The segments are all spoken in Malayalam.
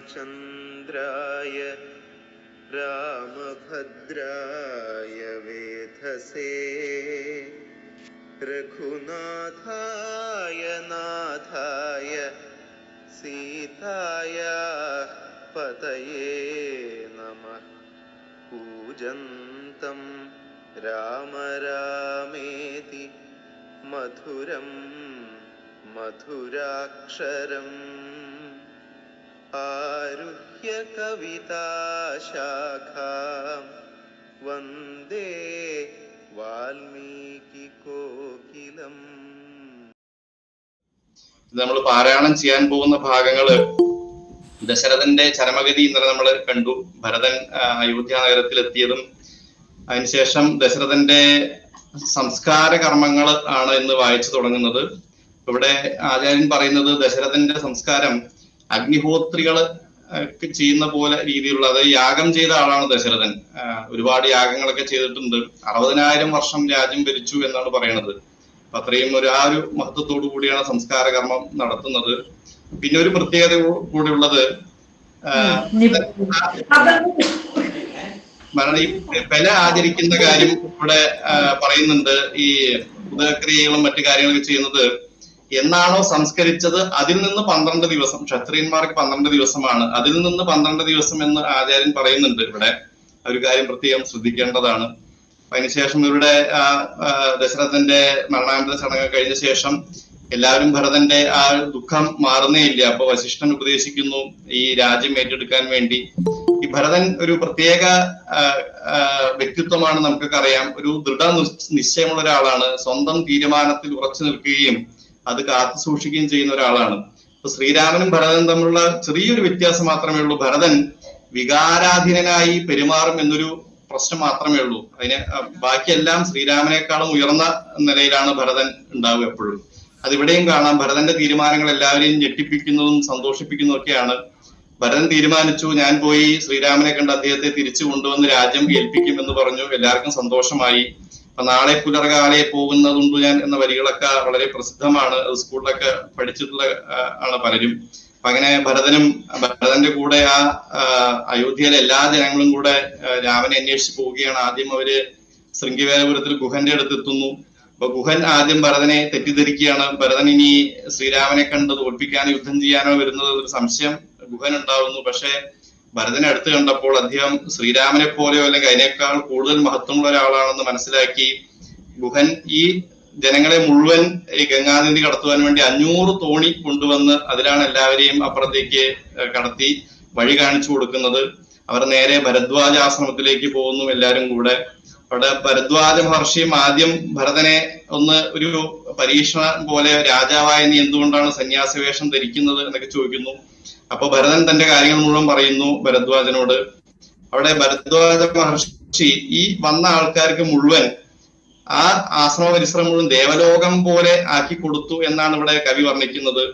रामचन्द्राय रामभद्राय वेधसे। रघुनाथाय नाथाय सीताया पतये नमः। पूजन्तं राम रामेति मधुरं मधुराक्षरम्। ആരുഹ്യ കവിതാശാഖ വന്ദേ വാൽമീകി കോകിലം. നമ്മൾ പാരായണം ചെയ്യാൻ പോകുന്ന ഭാഗങ്ങൾ ദശരഥന്റെ ചരമഗതി ഇന്നലെ നമ്മൾ കണ്ടു. ഭരതൻ അയോധ്യ നഗരത്തിൽ എത്തിയതും അതിനുശേഷം ദശരഥന്റെ സംസ്കാര കർമ്മങ്ങൾ ആണ് ഇന്ന് വായിച്ചു തുടങ്ങുന്നത്. ഇവിടെ ആചാര്യൻ പറയുന്നത് ദശരഥന്റെ സംസ്കാരം അഗ്നിഹോത്രികൾ ചെയ്യുന്ന പോലെ രീതിയിലുള്ള അതായത് യാഗം ചെയ്ത ആളാണ് ദശരഥൻ. ഒരുപാട് യാഗങ്ങളൊക്കെ ചെയ്തിട്ടുണ്ട്. അറുപതിനായിരം വർഷം രാജ്യം ഭരിച്ചു എന്നാണ് പറയുന്നത് അപ്പൊ അത്രയും ഒരു ആ ഒരു മഹത്വത്തോടു കൂടിയാണ് സംസ്കാര കർമ്മം നടത്തുന്നത്. പിന്നെ ഒരു പ്രത്യേകത കൂടി ഉള്ളത് ഈ പെല ആചരിക്കുന്ന കാര്യം ഇവിടെ പറയുന്നുണ്ട്. ഈ ഉദക്രിയകളും മറ്റു കാര്യങ്ങളൊക്കെ ചെയ്യുന്നത് എന്നാണോ സംസ്കരിച്ചത്? അതിൽ നിന്ന് പന്ത്രണ്ട് ദിവസം ക്ഷത്രിയന്മാർക്ക് പന്ത്രണ്ട് ദിവസമാണ്. അതിൽ നിന്ന് പന്ത്രണ്ട് ദിവസം എന്ന് ആചാര്യൻ പറയുന്നുണ്ട് ഇവിടെ. ഒരു കാര്യം പ്രത്യേകം ശ്രദ്ധിക്കേണ്ടതാണ്. അതിനുശേഷം ഇവരുടെ ദശരഥന്റെ മരണാനന്തര ചടങ്ങ് കഴിഞ്ഞ ശേഷം എല്ലാവരും ഭരതന്റെ ആ ദുഃഖം മാറുന്നേ ഇല്ല. അപ്പൊ വശിഷ്ഠൻ ഉപദേശിക്കുന്നു ഈ രാജ്യം ഏറ്റെടുക്കാൻ വേണ്ടി. ഈ ഭരതൻ ഒരു പ്രത്യേക വ്യക്തിത്വമാണ് നമുക്കൊക്കെ അറിയാം. ഒരു ദൃഢ നിശ്ചയമുള്ള ഒരാളാണ്. സ്വന്തം തീരുമാനത്തിൽ ഉറച്ചു നിൽക്കുകയും അത് കാത്തു സൂക്ഷിക്കുകയും ചെയ്യുന്ന ഒരാളാണ്. അപ്പൊ ശ്രീരാമനും ഭരതനും തമ്മിലുള്ള ചെറിയൊരു വ്യത്യാസം മാത്രമേ ഉള്ളൂ. ഭരതൻ വികാരാധീനനായി പെരുമാറും എന്നൊരു പ്രശ്നം മാത്രമേ ഉള്ളൂ. അതിന് ബാക്കിയെല്ലാം ശ്രീരാമനേക്കാളും ഉയർന്ന നിലയിലാണ് ഭരതൻ ഉണ്ടാവുക എപ്പോഴും. അതിവിടെയും കാണാം ഭരതന്റെ തീരുമാനങ്ങൾ എല്ലാവരെയും ഞെട്ടിപ്പിക്കുന്നതും സന്തോഷിപ്പിക്കുന്നതും ഒക്കെയാണ്. ഭരതൻ തീരുമാനിച്ചു ഞാൻ പോയി ശ്രീരാമനെ കണ്ട് അദ്ദേഹത്തെ തിരിച്ചു കൊണ്ടുവന്ന് രാജ്യം ഏൽപ്പിക്കും എന്ന് പറഞ്ഞു. എല്ലാവർക്കും സന്തോഷമായി. അപ്പൊ നാളെ പുലർകാലെ പോകുന്നതുണ്ട് ഞാൻ എന്ന വരികളൊക്കെ വളരെ പ്രസിദ്ധമാണ്. സ്കൂളിലൊക്കെ പഠിച്ചിട്ടുള്ള ആണ് പലരും. അപ്പൊ അങ്ങനെ ഭരതനും ഭരതന്റെ കൂടെ ആ അയോധ്യയിലെ എല്ലാ ജനങ്ങളും കൂടെ രാമനെ അന്വേഷിച്ച് പോവുകയാണ്. ആദ്യം അവർ ശൃംഗിവേലപുരത്തിൽ ഗുഹന്റെ അടുത്ത് എത്തുന്നു അപ്പൊ ഗുഹൻ ആദ്യം ഭരതനെ തെറ്റിദ്ധരിക്കുകയാണ്. ഭരതൻ ഇനി ശ്രീരാമനെ കണ്ട് തോൽപ്പിക്കാനോ യുദ്ധം ചെയ്യാനോ വരുന്നത് ഒരു സംശയം ഗുഹൻ ഉണ്ടാവുന്നു പക്ഷെ ഭരതനെ അടുത്ത് കണ്ടപ്പോൾ അദ്ദേഹം ശ്രീരാമനെ പോലെയോ അല്ലെങ്കിൽ അതിനേക്കാൾ കൂടുതൽ മഹത്വമുള്ള ഒരാളാണെന്ന് മനസ്സിലാക്കി. ഗുഹൻ ഈ ജനങ്ങളെ മുഴുവൻ ഈ ഗംഗാനദി കടത്തുവാൻ വേണ്ടി അഞ്ഞൂറ് തോണി കൊണ്ടുവന്ന് അതിലാണ് എല്ലാവരെയും അപ്പുറത്തേക്ക് കടത്തി വഴി കാണിച്ചു കൊടുക്കുന്നത്. അവർ നേരെ ഭരദ്വാജ ആശ്രമത്തിലേക്ക് പോകുന്നു എല്ലാവരും കൂടെ. അവിടെ ഭരദ്വാജ മഹർഷിയും ആദ്യം ഭരതനെ ഒന്ന് ഒരു പരീക്ഷണം പോലെ രാജാവായ നീ എന്തുകൊണ്ടാണ് സന്യാസവേഷം ധരിക്കുന്നത് എന്നൊക്കെ ചോദിക്കുന്നു. അപ്പൊ ഭരതൻ തന്റെ കാര്യങ്ങൾ മുഴുവൻ പറയുന്നു ഭരദ്വാജനോട്. അവിടെ ഭരദ്വാജ മഹർഷി ഈ വന്ന ആൾക്കാർക്ക് മുഴുവൻ ആ ആശ്രമ പരിസരം മുഴുവൻ ദേവലോകം പോലെ ആക്കി കൊടുത്തു എന്നാണ് ഇവിടെ കവി വർണിക്കുന്നത്.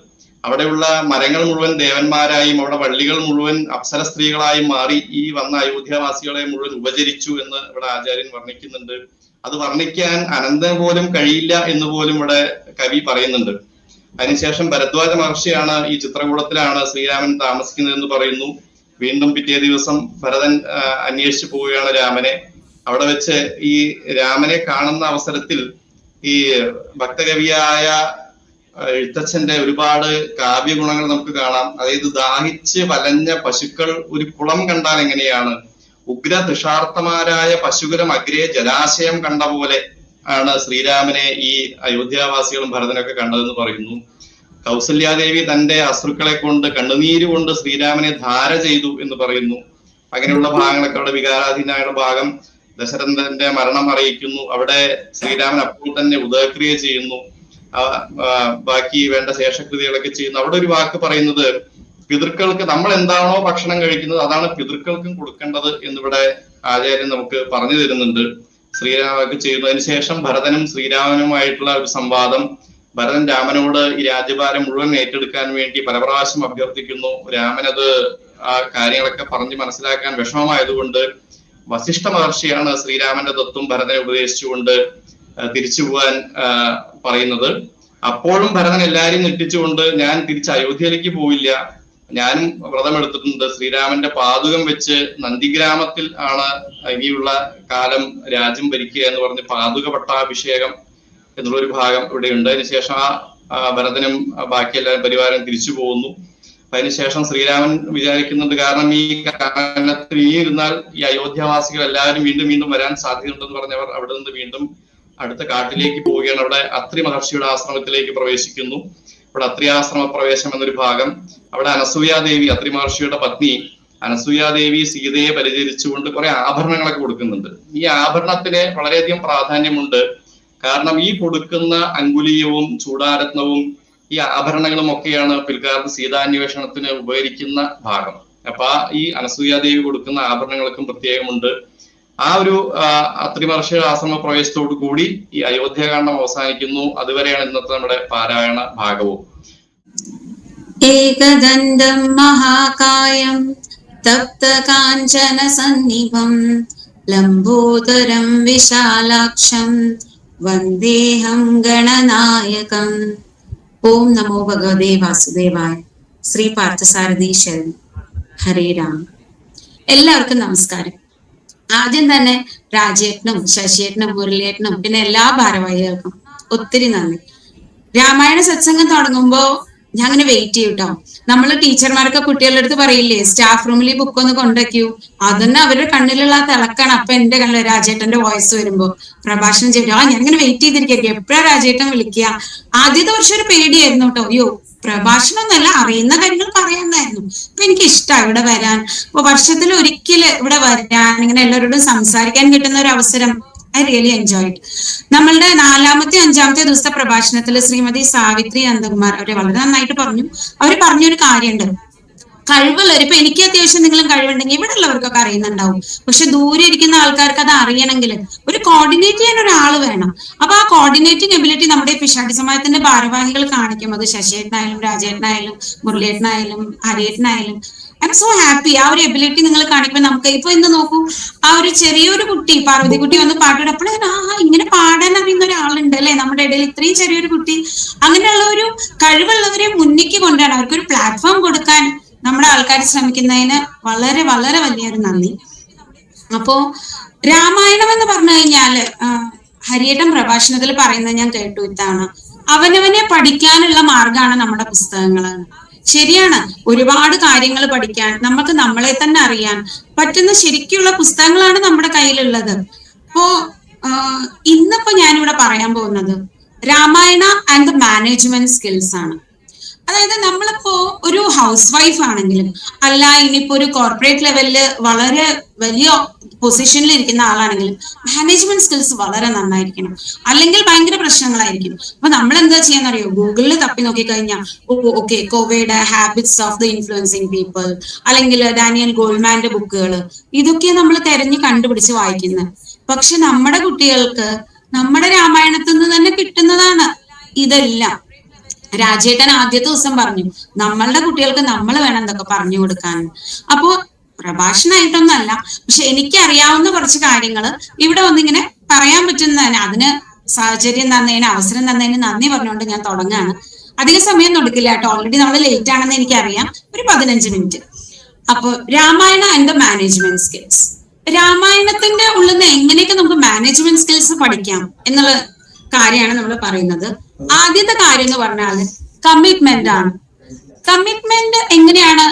അവിടെയുള്ള മരങ്ങൾ മുഴുവൻ ദേവന്മാരായും അവിടെ വള്ളികൾ മുഴുവൻ അപ്സര സ്ത്രീകളായും മാറി ഈ വന്ന അയോധ്യവാസികളെ മുഴുവൻ ഉപചരിച്ചു എന്ന് ഇവിടെ ആചാര്യൻ വർണിക്കുന്നുണ്ട്. അത് വർണിക്കാൻ അനന്തം പോലും കഴിയില്ല എന്ന് പോലും ഇവിടെ കവി പറയുന്നുണ്ട്. അതിനുശേഷം ഭരദ്വാജ മഹർഷിയാണ് ഈ ചിത്രകൂടത്തിലാണ് ശ്രീരാമൻ താമസിക്കുന്നത് എന്ന് പറയുന്നു. വീണ്ടും പിറ്റേ ദിവസം ഭരതൻ അന്വേഷിച്ചു പോവുകയാണ് രാമനെ. അവിടെ വെച്ച് ഈ രാമനെ കാണുന്ന അവസരത്തിൽ ഈ ഭക്തകവിയായ എഴുത്തച്ഛന്റെ ഒരുപാട് കാവ്യഗുണങ്ങൾ നമുക്ക് കാണാം. അതായത് ദാഹിച്ച് വലഞ്ഞ പശുക്കൾ ഒരു കുളം കണ്ടാൽ എങ്ങനെയാണ്? ഉഗ്ര തുഷാർത്ഥമാരായ പശുകുലം അഗ്രേ ജലാശയം കണ്ട പോലെ ആണ് ശ്രീരാമനെ ഈ അയോധ്യാവാസികളും ഭരതനൊക്കെ കണ്ടതെന്ന് പറയുന്നു. കൗസല്യാദേവി തന്റെ അശ്രുക്കളെ കൊണ്ട് കണ്ണുനീര് കൊണ്ട് ശ്രീരാമനെ ധാര ചെയ്തു എന്ന് പറയുന്നു. അങ്ങനെയുള്ള ഭാഗങ്ങളൊക്കെ അവിടെ വികാരാധീനായുടെ ഭാഗം ദശരഥന്റെ മരണം അറിയിക്കുന്നു. അവിടെ ശ്രീരാമൻ അപ്പോൾ തന്നെ ഉദയക്രിയ ചെയ്യുന്നു. ബാക്കി വേണ്ട ശേഷകൃതികളൊക്കെ ചെയ്യുന്നു. അവിടെ ഒരു വാക്ക് പറയുന്നത് പിതൃക്കൾക്ക് നമ്മൾ എന്താണോ ഭക്ഷണം കഴിക്കുന്നത് അതാണ് പിതൃക്കൾക്കും കൊടുക്കേണ്ടത് എന്നിവിടെ ആചാര്യൻ നമുക്ക് പറഞ്ഞു തരുന്നുണ്ട്. ശ്രീരാമൊക്കെ ചെയ്യുന്നതിന് ശേഷം ഭരതനും ശ്രീരാമനുമായിട്ടുള്ള ഒരു സംവാദം. ഭരതൻ രാമനോട് ഈ രാജ്യഭാരം മുഴുവൻ ഏറ്റെടുക്കാൻ വേണ്ടി പല പ്രാവശ്യം അഭ്യർത്ഥിക്കുന്നു. രാമനത് ആ കാര്യങ്ങളൊക്കെ പറഞ്ഞ് മനസ്സിലാക്കാൻ വിഷമമായതുകൊണ്ട് വസിഷ്ഠ മഹർഷിയാണ് ശ്രീരാമന്റെ തത്വം ഭരതനെ ഉപദേശിച്ചുകൊണ്ട് തിരിച്ചു പോവാൻ പറയുന്നത്. അപ്പോഴും ഭരതൻ എല്ലാരെയും ഞെട്ടിച്ചുകൊണ്ട് ഞാൻ തിരിച്ച് അയോധ്യയിലേക്ക് പോയില്ല ഞാനും വ്രതമെടുത്തിട്ടുണ്ട്. ശ്രീരാമന്റെ പാതുകം വെച്ച് നന്ദിഗ്രാമത്തിൽ ആണ് ഇനിയുള്ള കാലം രാജ്യം ഭരിക്കുക എന്ന് പറഞ്ഞ് പാതുക പട്ടാഭിഷേകം എന്നുള്ള ഒരു ഭാഗം ഇവിടെ ഉണ്ട്. അതിനുശേഷം ആ ഭരതനും ബാക്കി പരിവാരം തിരിച്ചു പോകുന്നു. അതിനുശേഷം ശ്രീരാമൻ വിചാരിക്കുന്നുണ്ട് കാരണം ഈ കാലത്തിൽ ഇനി ഇരുന്നാൽ ഈ അയോധ്യാവാസികൾ എല്ലാവരും വീണ്ടും വീണ്ടും വരാൻ സാധ്യതയുണ്ടെന്ന് പറഞ്ഞവർ അവിടെ നിന്ന് വീണ്ടും അടുത്ത കാട്ടിലേക്ക് പോവുകയാണ്. അവിടെ അത്രി മഹർഷിയുടെ ആശ്രമത്തിലേക്ക് പ്രവേശിക്കുന്നു. അവിടെ അത്രിയാശ്രമ പ്രവേശം എന്നൊരു ഭാഗം. അവിടെ അനസൂയാദേവി അത്രി മഹർഷിയുടെ പത്നി അനസൂയാദേവി സീതയെ പരിചരിച്ചുകൊണ്ട് കുറെ ആഭരണങ്ങളൊക്കെ കൊടുക്കുന്നുണ്ട്. ഈ ആഭരണത്തിന് വളരെയധികം പ്രാധാന്യമുണ്ട്. കാരണം ഈ കൊടുക്കുന്ന അങ്കുലീയവും ചൂടാരത്നവും ഈ ആഭരണങ്ങളും ഒക്കെയാണ് പിൽക്കാലത്ത് സീതാന്വേഷണത്തിന് ഉപകരിക്കുന്ന ഭാഗം. അപ്പൊ ഈ അനസൂയാദേവി കൊടുക്കുന്ന ആഭരണങ്ങൾക്കും പ്രത്യേകമുണ്ട്. ആ ഒരു ത്രിവർഷ ആശ്രമ പ്രവേശത്തോടു കൂടി ഈ അയോധ്യാകാന്ഡം അവസാനിക്കുന്നു. അതുവരെയാണ് ഇന്നത്തെ നമ്മുടെ പാരായണ ഭാഗവും. ഏകദന്തം മഹാകായം തപ്തകാഞ്ചനസന്നിഭം ലംബോദരം വിശാലാക്ഷം വന്ദേഹം ഗണനായകം. ഓം നമോ ഭഗവതേ വാസുദേവായ ശ്രീ പാർത്ഥസാരഥീശ്വരൻ ഹരേ രാം എല്ലാവർക്കും നമസ്കാരം. ആദ്യം തന്നെ രാജേട്ടനും ശശിയേട്ടനും മുരളിയേട്ടനും പിന്നെ എല്ലാ ഭാരവാഹികൾക്കും ഒത്തിരി നന്ദി. രാമായണ സത്സംഗം തുടങ്ങുമ്പോ ഞാൻ അങ്ങനെ വെയിറ്റ് ചെയ്യും നമ്മൾ ടീച്ചർമാരൊക്കെ കുട്ടികളുടെ അടുത്ത് പറയില്ലേ സ്റ്റാഫ് റൂമിൽ ഈ ബുക്ക് ഒന്ന് കൊണ്ടുവയ്ക്കൂ. അതന്നെ അവരുടെ കണ്ണിലുള്ള തിളക്കാണ് അപ്പൊ എന്റെ കണ്ണിൽ രാജേട്ടന്റെ വോയിസ് വരുമ്പോ പ്രഭാഷണം ചെയ്യും. ആ ഇങ്ങനെ വെയിറ്റ് ചെയ്തിരിക്കുക എപ്പോഴാ രാജേട്ടൻ വിളിക്കുക? ആദ്യത്തെ വർഷം ഒരു പേടിയായിരുന്നു കേട്ടോ. അയ്യോ പ്രഭാഷണം എന്നല്ല അറിയുന്ന കാര്യങ്ങൾ പറയുന്നതായിരുന്നു അപ്പൊ എനിക്ക് ഇഷ്ടമാണ് ഇവിടെ വരാൻ. അപ്പൊ വർഷത്തിൽ ഒരിക്കൽ ഇവിടെ വരാൻ ഇങ്ങനെ എല്ലാവരോടും സംസാരിക്കാൻ കിട്ടുന്ന ഒരു അവസരം ഐ റിയലി എൻജോയ് നമ്മളുടെ നാലാമത്തെ അഞ്ചാമത്തെ ദിവസത്തെ പ്രഭാഷണത്തിൽ ശ്രീമതി സാവിത്രി നന്ദകുമാർ അവരെ വളരെ നന്നായിട്ട് പറഞ്ഞു. അവർ പറഞ്ഞൊരു കാര്യമുണ്ട്. കഴിവുള്ളവർ ഇപ്പൊ എനിക്ക് അത്യാവശ്യം എന്തെങ്കിലും കഴിവുണ്ടെങ്കിൽ ഇവിടെ ഉള്ളവർക്കൊക്കെ അറിയുന്നുണ്ടാവും. പക്ഷെ ദൂരെ ഇരിക്കുന്ന ആൾക്കാർക്ക് അത് അറിയണമെങ്കിൽ ഒരു കോർഡിനേറ്റ് ചെയ്യാൻ ഒരാൾ വേണം. അപ്പൊ ആ കോർഡിനേറ്റിംഗ് എബിലിറ്റി നമ്മുടെ പിഷാടി സമാജത്തിന്റെ ഭാരവാഹികൾ കാണിക്കും. അത് ശശിയേട്ടനായാലും രാജേട്ടനായാലും മുരളിയേട്ടനായാലും ഹരിയേട്ടനായാലും. ഐ എം സോ ഹാപ്പി ആ ഒരു എബിലിറ്റി നിങ്ങൾ കാണിക്കുമ്പോൾ നമുക്ക് ഇപ്പൊ ഇന്ന് നോക്കൂ? ആ ഒരു ചെറിയൊരു കുട്ടി പാർവതി കുട്ടി വന്ന് അപ്പോഴേ ആ ഇങ്ങനെ പാടാൻ അറിയുന്ന ഒരാളുണ്ട് അല്ലെ? നമ്മുടെ ഇടയിൽ ഇത്രയും ചെറിയൊരു കുട്ടി. അങ്ങനെയുള്ള ഒരു കഴിവുള്ളവരെ മുന്നിക്ക് കൊണ്ടാണ് അവർക്കൊരു പ്ലാറ്റ്ഫോം കൊടുക്കാൻ നമ്മുടെ ആൾക്കാർ ശ്രമിക്കുന്നതിന് വളരെ വളരെ വലിയൊരു നന്ദി. അപ്പോ രാമായണം എന്ന് പറഞ്ഞു കഴിഞ്ഞാൽ ഹരിയേട്ടൻ പ്രഭാഷണത്തിൽ പറയുന്നത് ഞാൻ കേട്ടു ഇത്താണ് അവനവനെ പഠിക്കാനുള്ള മാർഗമാണ് നമ്മുടെ പുസ്തകങ്ങൾ ശരിയാണ് ഒരുപാട് കാര്യങ്ങൾ പഠിക്കാൻ നമുക്ക് നമ്മളെ തന്നെ അറിയാൻ പറ്റുന്ന ശരിക്കുള്ള പുസ്തകങ്ങളാണ് നമ്മുടെ കയ്യിലുള്ളത്. അപ്പോ ഇന്നിപ്പോ ഞാനിവിടെ പറയാൻ പോകുന്നത് Ramayana and the management skills ആണ്. അതായത് നമ്മളിപ്പോ ഒരു ഹൗസ് വൈഫ് ആണെങ്കിലും അല്ല ഇനിയിപ്പോ ഒരു കോർപ്പറേറ്റ് ലെവലിൽ വളരെ വലിയ പൊസിഷനിൽ ഇരിക്കുന്ന ആളാണെങ്കിലും മാനേജ്മെന്റ് സ്കിൽസ് വളരെ നന്നായിരിക്കണം. അല്ലെങ്കിൽ ഭയങ്കര പ്രശ്നങ്ങളായിരിക്കും. അപ്പൊ നമ്മൾ എന്താ ചെയ്യാൻ ചെയ്യാന്നറിയോ? ഗൂഗിളിൽ തപ്പി നോക്കി കഴിഞ്ഞാൽ ഓ okay COVID habits of the influencing people അല്ലെങ്കിൽ ഡാനിയൽ ഗോൾമാന്റെ ബുക്കുകൾ ഇതൊക്കെ നമ്മൾ തെരഞ്ഞു കണ്ടുപിടിച്ച് വായിക്കുന്നത് പക്ഷെ നമ്മുടെ കുട്ടികൾക്ക് നമ്മുടെ രാമായണത്തിൽ നിന്ന് തന്നെ കിട്ടുന്നതാണ്. ഇതെല്ലാം. രാജേട്ടൻ ആദ്യത്തെ ദിവസം പറഞ്ഞു നമ്മളുടെ കുട്ടികൾക്ക് നമ്മൾ വേണം എന്തൊക്കെ പറഞ്ഞു കൊടുക്കാൻ. അപ്പോ പ്രഭാഷണമായിട്ടൊന്നല്ല പക്ഷെ എനിക്ക് അറിയാവുന്ന കുറച്ച് കാര്യങ്ങൾ ഇവിടെ വന്നിങ്ങനെ പറയാൻ പറ്റുന്നതിന് അതിന് സാഹചര്യം തന്നതിന് അവസരം തന്നതിന് നന്ദി പറഞ്ഞുകൊണ്ട് ഞാൻ തുടങ്ങാണ്. അധിക സമയം കൊടുക്കില്ല കേട്ടോ. ഓൾറെഡി നമ്മൾ ലേറ്റ് ആണെന്ന് എനിക്കറിയാം. ഒരു പതിനഞ്ച് മിനിറ്റ്. അപ്പൊ Ramayana and the management skills രാമായണത്തിന്റെ ഉള്ളിൽ നിന്ന് എങ്ങനെയൊക്കെ നമുക്ക് മാനേജ്മെന്റ് സ്കിൽസ് പഠിക്കാം എന്നുള്ള കാര്യമാണ് നമ്മൾ പറയുന്നത്. ആദ്യത്തെ കാര്യം എന്ന് പറഞ്ഞാൽ കമ്മിറ്റ്മെന്റ് ആണ്. കമ്മിറ്റ്മെന്റ് എങ്ങനെയാണ്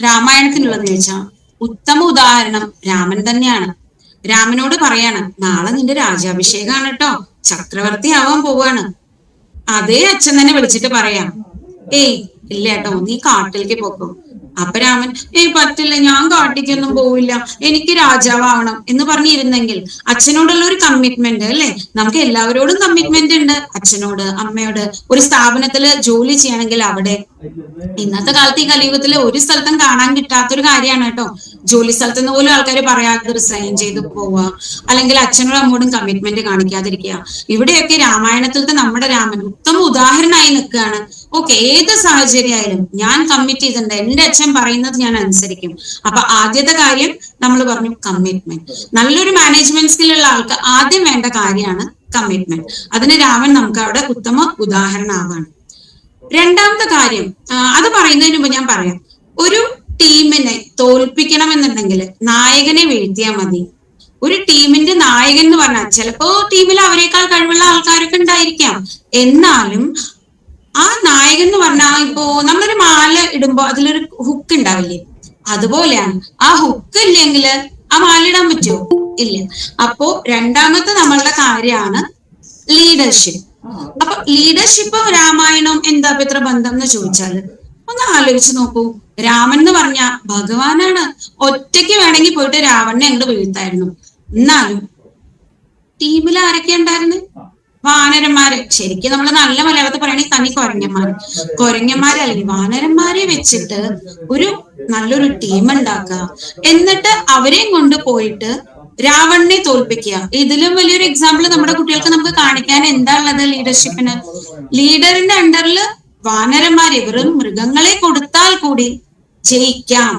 രാമായണത്തിനുള്ളത് ചോദിച്ചാൽ ഉത്തമ ഉദാഹരണം രാമൻ തന്നെയാണ്. രാമനോട് പറയാണ് നാളെ നിന്റെ രാജാഭിഷേകമാണ് കേട്ടോ ചക്രവർത്തി ആവാൻ പോവാണ്. അതേ അച്ഛൻ തന്നെ വിളിച്ചിട്ട് പറയാം ഏയ് ഇല്ല കേട്ടോ നീ കാട്ടിലേക്ക് പോക്കോ. അപ്പൊ രാമൻ ഏയ് പറ്റില്ല ഞാൻ കാട്ടിക്കൊന്നും പോവില്ല. എനിക്ക് രാജാവാവണം എന്ന് പറഞ്ഞിരുന്നെങ്കിൽ അച്ഛനോടുള്ള ഒരു കമ്മിറ്റ്മെന്റ് അല്ലെ? നമുക്ക് എല്ലാവരോടും കമ്മിറ്റ്മെന്റ് ഉണ്ട്. അച്ഛനോട് അമ്മയോട് ഒരു സ്ഥാപനത്തിൽ ജോലി ചെയ്യണമെങ്കിൽ അവിടെ ഇന്നത്തെ കാലത്ത് ഈ കലിയുഗത്തിൽ ഒരു സ്ഥലത്തും കാണാൻ കിട്ടാത്തൊരു കാര്യമാണ് കേട്ടോ. ജോലി സ്ഥലത്ത് നിന്ന് പോലും ആൾക്കാർ പറയാതെ റിസൈൻ ചെയ്ത് പോവുക. അല്ലെങ്കിൽ അച്ഛനോടും അമ്മോടും കമ്മിറ്റ്മെന്റ് കാണിക്കാതിരിക്കുക. ഇവിടെയൊക്കെ രാമായണത്തിലത്തെ നമ്മുടെ രാമൻ ഉത്തമ ഉദാഹരണമായി നിൽക്കുകയാണ്. ഓക്കെ ഏത് സാഹചര്യമായാലും ഞാൻ കമ്മിറ്റ് ചെയ്തിട്ടുണ്ട്. എന്റെ അച്ഛൻ പറയുന്നത് ഞാൻ അനുസരിക്കും. അപ്പൊ ആദ്യത്തെ കാര്യം നമ്മൾ പറഞ്ഞു കമ്മിറ്റ്മെന്റ് നല്ലൊരു മാനേജ്മെന്റ് സ്കില്ലുള്ള ആൾക്ക് ആദ്യം വേണ്ട കാര്യമാണ് കമ്മിറ്റ്മെന്റ് അതിന് രാമൻ നമുക്ക് അവിടെ ഉത്തമ ഉദാഹരണമാവാണ് രണ്ടാമത്തെ കാര്യം അത് പറയുന്നതിന് മുമ്പ് ഞാൻ പറയാം. ഒരു ടീമിനെ തോൽപ്പിക്കണം എന്നുണ്ടെങ്കിൽ നായകനെ വീഴ്ത്തിയാൽ മതി. ഒരു ടീമിന്റെ നായകൻ എന്ന് പറഞ്ഞാൽ ചിലപ്പോ ടീമിൽ അവരെക്കാൾ കഴിവുള്ള ആൾക്കാരൊക്കെ ഉണ്ടായിരിക്കാം. എന്നാലും ആ നായകൻ എന്ന് പറഞ്ഞാൽ ഇപ്പോ നമ്മളൊരു മാല ഇടുമ്പോ അതിലൊരു ഹുക്ക് ഉണ്ടാവില്ലേ? അതുപോലെയാണ് ആ ഹുക്ക് ഇല്ലെങ്കിൽ ആ മാല ഇടാൻ പറ്റുമോ? ഇല്ല. അപ്പോ രണ്ടാമത്തെ നമ്മളുടെ കാര്യമാണ് ലീഡർഷിപ്പ് അപ്പൊ ലീഡർഷിപ്പും രാമായണവും എന്താ ഇത്ര ബന്ധം എന്ന് ചോദിച്ചാൽ ഒന്ന് ആലോചിച്ച് നോക്കൂ. രാമൻ എന്ന് പറഞ്ഞ ഭഗവാനാണ് ഒറ്റയ്ക്ക് വേണമെങ്കിൽ പോയിട്ട് രാവണനെ അങ്ങോട്ട് വീഴ്ത്തായിരുന്നു. എന്നാലും ടീമിൽ ആരൊക്കെ ഉണ്ടായിരുന്നു? വാനരന്മാര്. ശരിക്കും നമ്മൾ നല്ല മലയാളത്തിൽ പറയണെങ്കിൽ തനി കൊരങ്ങന്മാര്. അല്ലെങ്കിൽ വാനരന്മാരെ വെച്ചിട്ട് ഒരു നല്ലൊരു ടീം ഉണ്ടാക്കുക. എന്നിട്ട് അവരെയും കൊണ്ട് പോയിട്ട് രാവണനെ തോൽപ്പിക്കുക. ഇതിലും വലിയൊരു എക്സാമ്പിൾ നമ്മുടെ കുട്ടികൾക്ക് നമുക്ക് കാണിക്കാൻ എന്താ ഉള്ളത് ലീഡർഷിപ്പിന് ലീഡറിന്റെ അണ്ടറിൽ വാനരന്മാരെ വെറും മൃഗങ്ങളെ കൊടുത്താൽ കൂടി ജയിക്കാം.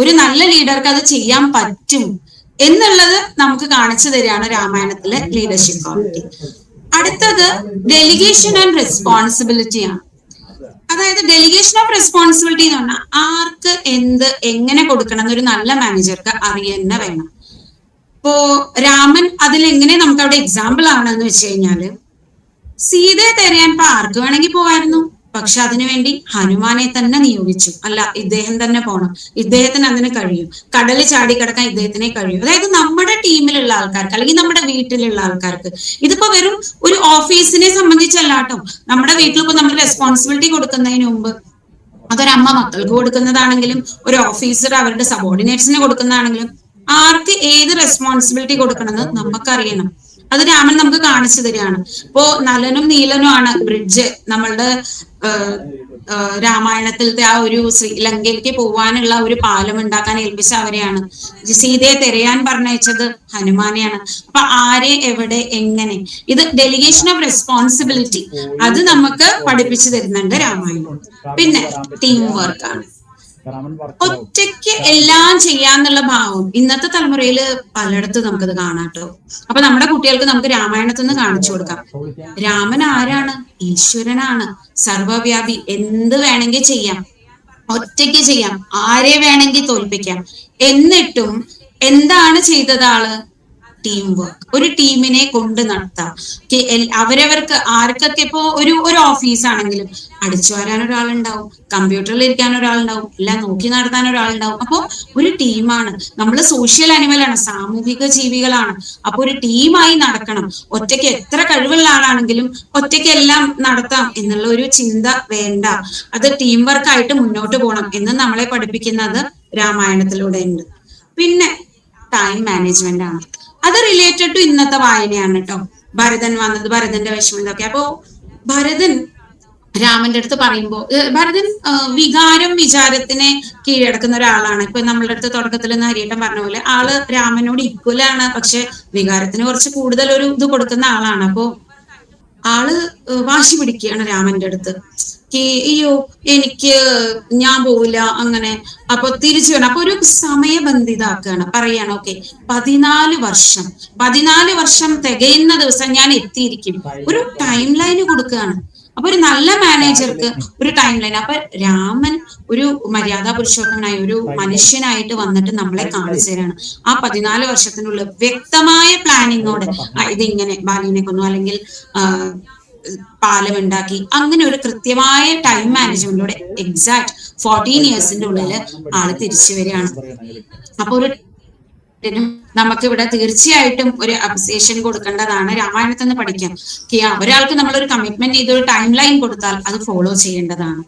ഒരു നല്ല ലീഡർക്ക് അത് ചെയ്യാൻ പറ്റും എന്നുള്ളത് നമുക്ക് കാണിച്ചു തരികയാണ് രാമായണത്തിലെ ലീഡർഷിപ്പ് ക്വാളിറ്റി അടുത്തത് ഡെലിഗേഷൻ ആൻഡ് റെസ്പോൺസിബിലിറ്റി ആണ്. അതായത് ഡെലിഗേഷൻ ഓഫ് റെസ്പോൺസിബിലിറ്റി എന്ന് പറഞ്ഞാൽ ആർക്ക് എന്ത് എങ്ങനെ കൊടുക്കണം എന്നൊരു നല്ല മാനേജർക്ക് അറിയുന്ന വേണം. ഇപ്പോ രാമൻ അതിൽ എങ്ങനെ നമുക്ക് അവിടെ എക്സാമ്പിൾ ആണെന്ന് വെച്ച് കഴിഞ്ഞാൽ സീതയെ തെരയാൻ ഇപ്പൊ ആർക്ക് വേണമെങ്കിൽ പോവായിരുന്നു? പക്ഷെ അതിനുവേണ്ടി ഹനുമാനെ തന്നെ നിയോഗിച്ചു. അല്ല ഇദ്ദേഹം തന്നെ പോണം. ഇദ്ദേഹത്തിന് അതിന് കഴിയും. കടൽ ചാടി കിടക്കാൻ ഇദ്ദേഹത്തിനെ കഴിയും. അതായത് നമ്മുടെ ടീമിലുള്ള ആൾക്കാർക്ക് അല്ലെങ്കിൽ നമ്മുടെ വീട്ടിലുള്ള ആൾക്കാർക്ക്. ഇതിപ്പോ വെറും ഒരു ഓഫീസിനെ സംബന്ധിച്ചല്ല കേട്ടോ. നമ്മുടെ വീട്ടിൽ ഇപ്പൊ നമ്മൾ റെസ്പോൺസിബിലിറ്റി കൊടുക്കുന്നതിന് മുമ്പ് അതൊരമ്മ മക്കൾക്ക് കൊടുക്കുന്നതാണെങ്കിലും ഒരു ഓഫീസർ അവരുടെ സബോർഡിനേറ്റ്സിന് കൊടുക്കുന്നതാണെങ്കിലും ആർക്ക് ഏത് റെസ്പോൺസിബിലിറ്റി കൊടുക്കണമെന്ന് നമുക്കറിയണം. അത് രാമൻ നമുക്ക് കാണിച്ചു തരികയാണ്. ഇപ്പോ നലനും നീലനും ആണ് ബ്രിഡ്ജ് നമ്മളുടെ രാമായണത്തിലത്തെ ആ ഒരു ശ്രീലങ്കയിലേക്ക് പോവാനുള്ള ഒരു പാലം ഉണ്ടാക്കാൻ ഏൽപ്പിച്ച അവരെയാണ്. സീതയെ തിരയാൻ പറഞ്ഞയച്ചത് ഹനുമാനെയാണ്. അപ്പൊ ആരെ എവിടെ എങ്ങനെ? ഇത് ഡെലിഗേഷൻ ഓഫ് റെസ്പോൺസിബിലിറ്റി അത് നമുക്ക് പഠിപ്പിച്ചു തരുന്നുണ്ട് രാമായണം പിന്നെ ടീം വർക്കാണ് ഒറ്റയ്ക്ക് എല്ലാം ചെയ്യാന്നുള്ള ഭാവം ഇന്നത്തെ തലമുറയിൽ പലയിടത്തും നമുക്കത് കാണാട്ടോ. അപ്പൊ നമ്മുടെ കുട്ടികൾക്ക് നമുക്ക് രാമായണത്തിൽ നിന്ന് കാണിച്ചു കൊടുക്കാം. രാമൻ ആരാണ്? ഈശ്വരനാണ്. സർവവ്യാപി എന്ത് വേണമെങ്കിൽ ചെയ്യാം. ഒറ്റയ്ക്ക് ചെയ്യാം. ആരെ വേണമെങ്കിൽ തോൽപ്പിക്കാം. എന്നിട്ടും എന്താണ് ചെയ്തത് ആൾ? ടീം വർക്ക് ഒരു ടീമിനെ കൊണ്ട് നടത്താം. അവരവർക്ക് ആർക്കൊക്കെ ഇപ്പോ ഒരു ഒരു ഓഫീസ് ആണെങ്കിലും അടിച്ചു വരാൻ ഒരാളുണ്ടാവും കമ്പ്യൂട്ടറിൽ ഇരിക്കാൻ ഒരാളുണ്ടാവും എല്ലാം നോക്കി നടത്താൻ ഒരാളുണ്ടാവും. അപ്പോ ഒരു ടീമാണ്. നമ്മൾ സോഷ്യൽ അനിമലാണ് സാമൂഹിക ജീവികളാണ്. അപ്പൊ ഒരു ടീമായി നടക്കണം. ഒറ്റയ്ക്ക് എത്ര കഴിവുള്ള ആളാണെങ്കിലും ഒറ്റയ്ക്ക് എല്ലാം നടത്താം എന്നുള്ള ഒരു ചിന്ത വേണ്ട. അത് ടീം വർക്കായിട്ട് മുന്നോട്ട് പോകണം എന്ന് നമ്മളെ പഠിപ്പിക്കുന്നത് രാമായണത്തിലൂടെ ഉണ്ട്. പിന്നെ ടൈം മാനേജ്മെന്റ് ആണ്. അത് റിലേറ്റഡ് ടു ഇന്നത്തെ വായനയാണ് കേട്ടോ. ഭരതൻ വന്നത് ഭരതന്റെ വിഷമം ഇതൊക്കെ അപ്പോ ഭരതൻ രാമന്റെ അടുത്ത് പറയുമ്പോ ഭരതൻ വികാരം വിചാരത്തിനെ കീഴടക്കുന്ന ഒരാളാണ്. ഇപ്പൊ നമ്മളുടെ അടുത്ത് തുടക്കത്തിൽ നിന്ന് ഹരിയേട്ടൻ പറഞ്ഞ പോലെ ആൾ രാമനോട് ഇക്വലാണ് പക്ഷെ വികാരത്തിന് കുറച്ച് കൂടുതൽ ഒരു ഇത് കൊടുക്കുന്ന ആളാണ്. അപ്പോ ആൾ വാശി പിടിക്കുകയാണ് രാമന്റെ അടുത്ത്. അയ്യോ എനിക്ക് ഞാൻ പോവില്ല അങ്ങനെ. അപ്പൊ തിരിച്ചു വേണം അപ്പൊ ഒരു സമയബന്ധിതാക്കുകയാണ് പറയാണ് ഓക്കെ പതിനാല് വർഷം. പതിനാല് വർഷം തികയുന്ന ദിവസം ഞാൻ എത്തിയിരിക്കും. ഒരു ടൈം ലൈൻ കൊടുക്കുകയാണ്. അപ്പൊ ഒരു നല്ല മാനേജർക്ക് ഒരു ടൈം ലൈൻ അപ്പൊ രാമൻ ഒരു മര്യാദാ പുരുഷോത്തമനായ ഒരു മനുഷ്യനായിട്ട് വന്നിട്ട് നമ്മളെ കാണിച്ചു തരാണ്. ആ പതിനാല് വർഷത്തിനുള്ളിൽ വ്യക്തമായ പ്ലാനിങ്ങോടെ ഇതിങ്ങനെ ബാലിനെ കൊന്നു. അല്ലെങ്കിൽ പാലം ഉണ്ടാക്കി അങ്ങനെ ഒരു കൃത്യമായ ടൈം മാനേജ്മെന്റിലൂടെ എക്സാക്ട് ഫോർട്ടീൻ ഇയേഴ്സിന്റെ ഉള്ളിൽ ആൾ തിരിച്ചു വരികയാണ്. അപ്പൊ ഒരു നമുക്ക് നമുക്കിവിടെ തീർച്ചയായിട്ടും ഒരു അപ്രിസിയേഷൻ കൊടുക്കേണ്ടതാണ് രാമായണത്തിൽ നിന്ന് പഠിക്കാം. ഒരാൾക്ക് നമ്മൾ ഒരു കമ്മിറ്റ്മെന്റ് ചെയ്ത് ഒരു ടൈം ലൈൻ കൊടുത്താൽ അത് ഫോളോ ചെയ്യേണ്ടതാണ്.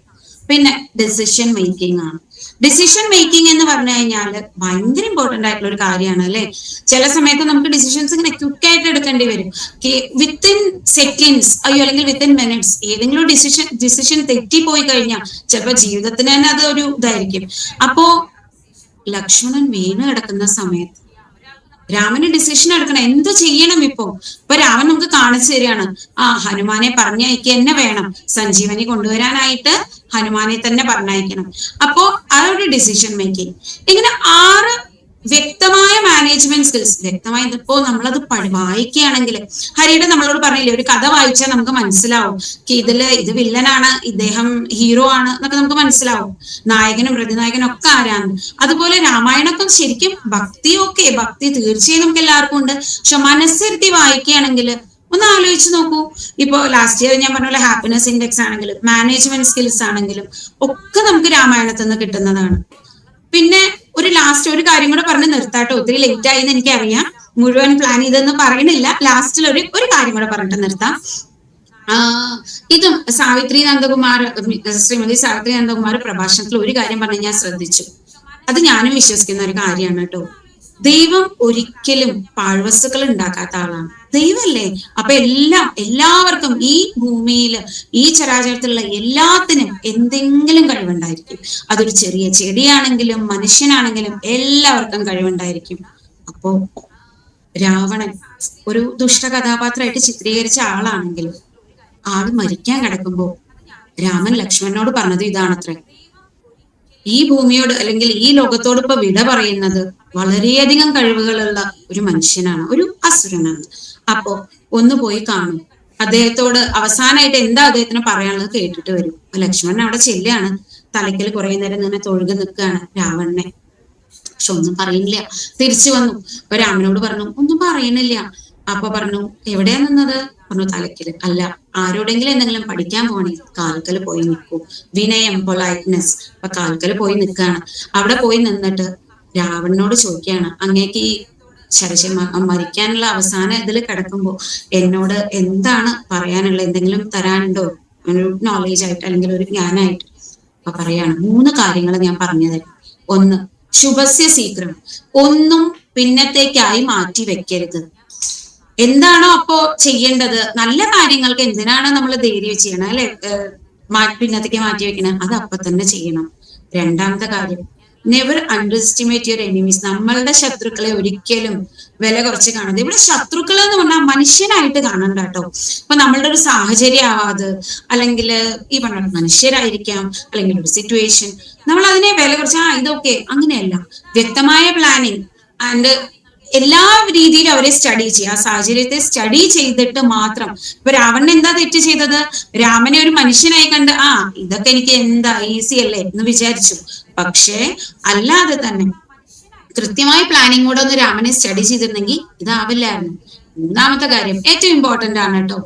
പിന്നെ ഡെസിഷൻ മേക്കിംഗ് ആണ്. ഡിസിഷൻ മേക്കിംഗ് എന്ന് പറഞ്ഞു കഴിഞ്ഞാൽ ഭയങ്കര ഇമ്പോർട്ടന്റ് ആയിട്ടുള്ള ഒരു കാര്യമാണ് അല്ലെ? ചില സമയത്ത് നമുക്ക് ഡിസിഷൻസ് ഇങ്ങനെ ക്വിക്ക് ആയിട്ട് എടുക്കേണ്ടി വരും. വിത്തിൻ സെക്കൻഡ്സ് അയ്യോ അല്ലെങ്കിൽ വിത്തിൻ മിനിറ്റ്സ് ഏതെങ്കിലും ഡിസിഷൻ ഡിസിഷൻ തെറ്റിപ്പോയി കഴിഞ്ഞാൽ ചിലപ്പോൾ ജീവിതത്തിന് തന്നെ അത് ഒരു ഇതായിരിക്കും. അപ്പോ ലക്ഷ്മണൻ വീണ് കിടക്കുന്ന സമയത്ത് രാമന് ഡിസിഷൻ എടുക്കണം എന്ത് ചെയ്യണം ഇപ്പോ? ഇപ്പൊ രാമൻ നമുക്ക് കാണിച്ചു തരികയാണ്. ആ ഹനുമാനെ പറഞ്ഞയക്കുക എന്നെ വേണം. സഞ്ജീവനി കൊണ്ടുവരാനായിട്ട് ഹനുമാനെ തന്നെ പറഞ്ഞയക്കണം. അപ്പോ ആ ഡിസിഷൻ മേക്കിംഗ് ഇങ്ങനെ ആറ് വ്യക്തമായ മാനേജ്മെന്റ് സ്കിൽസ് വ്യക്തമായ ഇതിപ്പോ നമ്മളത് വായിക്കുകയാണെങ്കിൽ ഹരിയുടെ നമ്മളോട് പറഞ്ഞില്ലേ ഒരു കഥ വായിച്ചാൽ നമുക്ക് മനസ്സിലാവും. ഇതിൽ ഇത് വില്ലനാണ് ഇദ്ദേഹം ഹീറോ ആണ് എന്നൊക്കെ നമുക്ക് മനസ്സിലാവും. നായകനും പ്രതിനായകനും ഒക്കെ ആരാണ്? അതുപോലെ രാമായണമൊക്കെ ശരിക്കും ഭക്തി ഒക്കെ ഭക്തി തീർച്ചയായും നമുക്ക് എല്ലാവർക്കും ഉണ്ട്. പക്ഷെ മനസ്സിരുത്തി വായിക്കുകയാണെങ്കിൽ ഒന്ന് ആലോചിച്ച് നോക്കൂ. ഇപ്പോ ലാസ്റ്റ് ഇയർ ഞാൻ പറഞ്ഞ പോലെ ഹാപ്പിനെസ് ഇൻഡെക്സ് ആണെങ്കിലും മാനേജ്മെന്റ് സ്കിൽസ് ആണെങ്കിലും ഒക്കെ നമുക്ക് രാമായണത്തിൽ നിന്ന് കിട്ടുന്നതാണ്. പിന്നെ ഒരു ലാസ്റ്റ് ഒരു കാര്യം കൂടെ പറഞ്ഞ് നിർത്താട്ടോ. ഒത്തിരി ലേറ്റ് ആയി എന്ന് എനിക്കറിയാം. മുഴുവൻ പ്ലാൻ ചെയ്തെന്ന് പറയണില്ല ലാസ്റ്റിൽ ഒരു ഒരു കാര്യം കൂടെ പറഞ്ഞിട്ട് നിർത്താം. ഇതും സാവിത്രി നന്ദകുമാർ ശ്രീമതി സാവിത്രി നന്ദകുമാർ പ്രഭാഷണത്തിൽ ഒരു കാര്യം പറഞ്ഞ് ഞാൻ ശ്രദ്ധിച്ചു. അത് ഞാനും വിശ്വസിക്കുന്ന ഒരു കാര്യമാണ് കേട്ടോ. ദൈവം ഒരിക്കലും പാഴ്വസ്തുക്കൾ ഉണ്ടാക്കാത്ത ആളാണ്. ദൈവമല്ലേ? അപ്പൊ എല്ലാം എല്ലാവർക്കും ഈ ഭൂമിയിൽ ഈ ചരാചരത്തിലുള്ള എല്ലാത്തിനും എന്തെങ്കിലും കഴിവുണ്ടായിരിക്കും. അതൊരു ചെറിയ ചെടിയാണെങ്കിലും മനുഷ്യനാണെങ്കിലും എല്ലാവർക്കും കഴിവുണ്ടായിരിക്കും. അപ്പോ രാവണൻ ഒരു ദുഷ്ട കഥാപാത്രമായിട്ട് ചിത്രീകരിച്ച ആളാണെങ്കിലും ആൾ മരിക്കാൻ കിടക്കുമ്പോ രാമൻ ലക്ഷ്മണനോട് പറഞ്ഞത് ഇതാണത്രേ. ഈ ഭൂമിയോട് അല്ലെങ്കിൽ ഈ ലോകത്തോട് ഇപ്പൊ വിട പറയുന്നത് വളരെയധികം കഴിവുകളുള്ള ഒരു മനുഷ്യനാണ് ഒരു അസുരനാണ്. അപ്പോ ഒന്ന് പോയി കാണും. അദ്ദേഹത്തോട് അവസാനമായിട്ട് എന്താ അദ്ദേഹത്തിന് പറയാനുള്ളത് കേട്ടിട്ട് വരും. ലക്ഷ്മണൻ അവിടെ ചെല്ലാണ്. തലയ്ക്കൽ കുറെ നേരം ഇങ്ങനെ തൊഴുകി നിൽക്കുകയാണ് രാവണനെ. പക്ഷെ ഒന്നും പറയുന്നില്ല. തിരിച്ചു വന്നു. അപ്പൊ രാമനോട് പറഞ്ഞു ഒന്നും പറയണില്ല. അപ്പൊ പറഞ്ഞു എവിടെയാ നിന്നത്? പറഞ്ഞു തലക്കിൽ അല്ല ആരോടെങ്കിലും എന്തെങ്കിലും പഠിക്കാൻ പോണേ കാൽക്കൽ പോയി നിൽക്കൂ. വിനയം പൊളൈറ്റ്നെസ്. അപ്പൊ കാൽക്കൽ പോയി നിൽക്കുകയാണ് അവിടെ പോയി നിന്നിട്ട് രാവണനോട് ചോദിക്കുകയാണ് അങ്ങേക്ക് ഈ ശരശ മരിക്കാനുള്ള അവസാന ഇതിൽ കിടക്കുമ്പോ എന്നോട് എന്താണ് പറയാനുള്ള എന്തെങ്കിലും തരാനുണ്ടോ? ഒരു നോളേജ് ആയിട്ട് അല്ലെങ്കിൽ ഒരു ജ്ഞാനായിട്ട്? അപ്പൊ പറയാണ് മൂന്ന് കാര്യങ്ങൾ ഞാൻ പറഞ്ഞു തരാം. ഒന്ന് ശുഭസ്യ സീക്രം ഒന്നും പിന്നത്തേക്കായി മാറ്റി വെക്കരുത്. എന്താണോ അപ്പോ ചെയ്യേണ്ടത്? നല്ല കാര്യങ്ങൾക്ക് എന്തിനാണ് നമ്മൾ ധൈര്യം ചെയ്യണം അല്ലെ? പിന്നത്തേക്ക് മാറ്റി വെക്കണം? അത് അപ്പൊ തന്നെ ചെയ്യണം. രണ്ടാമത്തെ കാര്യം never underestimate your enemies നമ്മളുടെ ശത്രുക്കളെ ഒരിക്കലും വില കുറച്ച് കാണരുത് ഇവിടെ ശത്രുക്കൾ എന്ന് പറഞ്ഞാൽ മനുഷ്യനായിട്ട് കാണണ്ട കേട്ടോ. ഇപ്പൊ നമ്മളുടെ ഒരു സാഹചര്യം ആവാതെ അല്ലെങ്കിൽ ഈ പറഞ്ഞ മനുഷ്യരായിരിക്കാം അല്ലെങ്കിൽ ഒരു സിറ്റുവേഷൻ നമ്മൾ അതിനെ വില കുറച്ച് ആ ഇതൊക്കെ അങ്ങനെയല്ല. വ്യക്തമായ പ്ലാനിങ് ആൻഡ് എല്ലാ രീതിയിലും അവരെ സ്റ്റഡി ചെയ്യുക. ആ സാഹചര്യത്തെ സ്റ്റഡി ചെയ്തിട്ട് മാത്രം. ഇപ്പൊ രാവണൻ എന്താ തെറ്റ് ചെയ്തത്? രാമനെ ഒരു മനുഷ്യനായി കണ്ട് ആ ഇതൊക്കെ എനിക്ക് എന്താ ഈസി അല്ലേ എന്ന് വിചാരിച്ചു. പക്ഷേ അല്ലാതെ തന്നെ കൃത്യമായ പ്ലാനിങ് കൂടെ ഒന്ന് രാമനെ സ്റ്റഡി ചെയ്തിരുന്നെങ്കിൽ ഇതാവില്ലായിരുന്നു. മൂന്നാമത്തെ കാര്യം ഏറ്റവും ഇമ്പോർട്ടന്റ് ആണ് കേട്ടോ.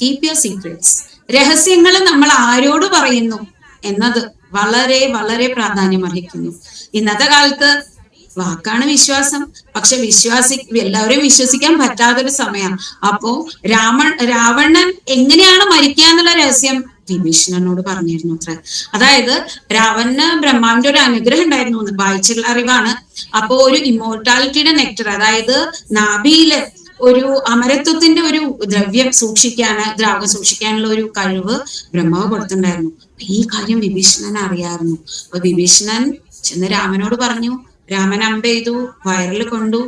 കീപ് യുവർ സീക്രറ്റ്സ് രഹസ്യങ്ങൾ നമ്മൾ ആരോട് പറയുന്നു എന്നത് വളരെ വളരെ പ്രാധാന്യം അർഹിക്കുന്നു. ഇന്നത്തെ കാലത്ത് വാക്കാണ് വിശ്വാസം. പക്ഷെ വിശ്വാസി എല്ലാവരെയും വിശ്വസിക്കാൻ പറ്റാത്തൊരു സമയം അപ്പോ രാമൻ രാവണൻ എങ്ങനെയാണ് മരിക്കുക എന്നുള്ള രഹസ്യം വിഭീഷണനോട് പറഞ്ഞിരുന്നു അത്ര. അതായത് രാവണന് ബ്രഹ്മാവിന്റെ ഒരു അനുഗ്രഹം ഉണ്ടായിരുന്നു എന്ന് വായിച്ചിട്ടുള്ള അറിവാണ്. അപ്പോ ഒരു ഇമോർട്ടാലിറ്റിയുടെ നെക്ടർ അതായത് നാഭിയിൽ ഒരു അമരത്വത്തിന്റെ ഒരു ദ്രവ്യം സൂക്ഷിക്കാന് ദ്രാവകം സൂക്ഷിക്കാനുള്ള ഒരു കഴിവ് ബ്രഹ്മാവ് കൊടുത്തിട്ടുണ്ടായിരുന്നു. ഈ കാര്യം വിഭീഷണൻ അറിയാമായിരുന്നു അപ്പൊ വിഭീഷണൻ ചെന്ന് രാമനോട് പറഞ്ഞു രാമൻ അമ്പ ചെയ്തു വയറിൽ കൊണ്ടു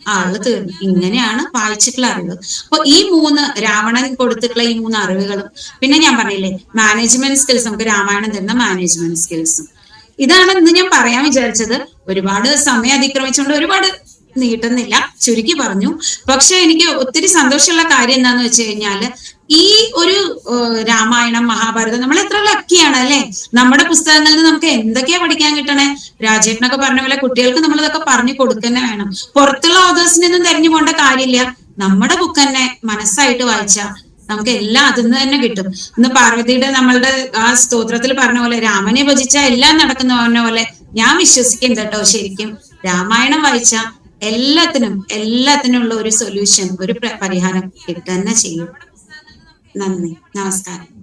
ആൾ തീർന്നു. ഇങ്ങനെയാണ് വായിച്ചിട്ടുള്ള അറിവ്. അപ്പൊ ഈ മൂന്ന് രാവണൻ കൊടുത്തിട്ടുള്ള ഈ മൂന്ന് അറിവുകളും പിന്നെ ഞാൻ പറഞ്ഞില്ലേ മാനേജ്മെന്റ് സ്കിൽസ് നമുക്ക് രാമായണം തരുന്ന മാനേജ്മെന്റ് സ്കിൽസും ഇതാണ് ഇന്ന് ഞാൻ പറയാൻ വിചാരിച്ചത്. ഒരുപാട് സമയം അതിക്രമിച്ചുകൊണ്ട് ഒരുപാട് നീട്ടുന്നില്ല ചുരുക്കി പറഞ്ഞു. പക്ഷെ എനിക്ക് ഒത്തിരി സന്തോഷമുള്ള കാര്യം എന്താന്ന് വെച്ച് കഴിഞ്ഞാൽ ഈ ഒരു രാമായണം മഹാഭാരതം നമ്മൾ എത്ര ലക്കിയാണ് അല്ലെ? നമ്മുടെ പുസ്തകങ്ങളിൽ നിന്ന് നമുക്ക് എന്തൊക്കെയാ പഠിക്കാൻ കിട്ടണേ? രാജേട്ടനൊക്കെ പറഞ്ഞ പോലെ കുട്ടികൾക്ക് നമ്മൾ ഇതൊക്കെ പറഞ്ഞു കൊടുക്കുന്ന വേണം. പുറത്തുള്ള ഓതേഴ്സിനെ ഒന്നും തെരഞ്ഞു പോകേണ്ട കാര്യമില്ല. നമ്മുടെ ബുക്ക് തന്നെ മനസ്സായിട്ട് വായിച്ചാൽ നമുക്ക് എല്ലാം അതിൽ നിന്ന് തന്നെ കിട്ടും. ഇന്ന് പാർവതിയുടെ നമ്മളുടെ ആ സ്തോത്രത്തിൽ പറഞ്ഞ പോലെ രാമനെ ഭജിച്ച എല്ലാം നടക്കുന്ന പറഞ്ഞ പോലെ ഞാൻ വിശ്വസിക്കും കേട്ടോ ശരിക്കും. രാമായണം വായിച്ച എല്ലാത്തിനും എല്ലാത്തിനും ഉള്ള ഒരു സൊല്യൂഷൻ ഒരു പരിഹാരം കിട്ടുക തന്നെ ചെയ്യും. നന്ദി. നമസ്കാരം.